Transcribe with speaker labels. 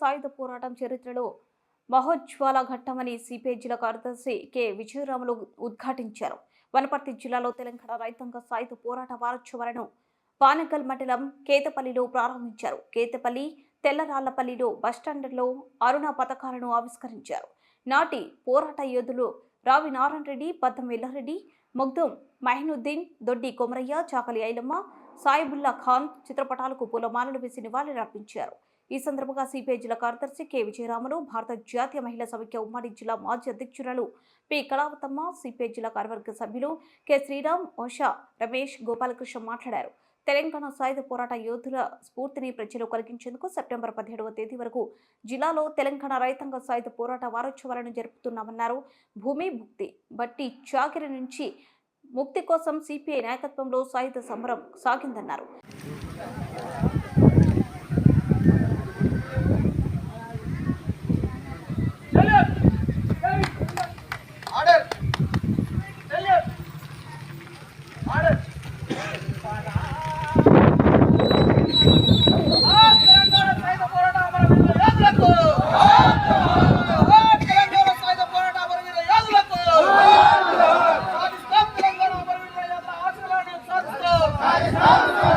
Speaker 1: సాయుధ పోరాటం చరిత్రలో మహోజ్వాల ఘట్టమని సిపిఐ జిల్లా కార్యదర్శి కె. విజయరాములు ఉద్ఘాటించారు. వనపర్తి జిల్లాలో తెలంగాణ రైతాంగ సాయుధ పోరాట వారోత్సవాలను పానకల్ మండలం కేతపల్లిలో ప్రారంభించారు. కేతపల్లి తెల్లరాళ్ళపల్లిలో బస్టాండ్లో అరుణ పథకాలను ఆవిష్కరించారు. నాటి పోరాట యోధులు రావి నారాయణ రెడ్డి పద్దం ఎల్లారెడ్డి ముగ్ధం మహినుద్దీన్ దొడ్డి కొమరయ్య చాకలి ఐలమ్మ సాయిబుల్లా ఖాన్ చిత్రపటాలకు పూలమాలలు వేసి నివాళులర్పించారు. ఈ సందర్భంగా సిపిఐ జిల్లా కార్యదర్శి కె. విజయరాములు భారత జాతీయ మహిళా సమైక్య ఉమ్మడి జిల్లా మాజీ అధ్యక్షురాలు పి. కళావతమ్మ సిపిఐ జిల్లా కార్యవర్గ సభ్యులు కె. శ్రీరామ్ ఓషా రమేష్ గోపాలకృష్ణ మాట్లాడారు. తెలంగాణ సాయుధ పోరాట యోధుల స్ఫూర్తిని ప్రజలు కలిగించేందుకు సెప్టెంబర్ పదిహేడవ తేదీ వరకు జిల్లాలో తెలంగాణ రైతాంగ సాయుధ పోరాట వారోత్సవాలను జరుపుతున్నామన్నారు. భూమి భుక్తి బట్టి చాకిరి నుంచి ముక్తి కోసం సిపిఐ నాయకత్వంలో సాయుధ సమరం సాగిందన్నారు. Nós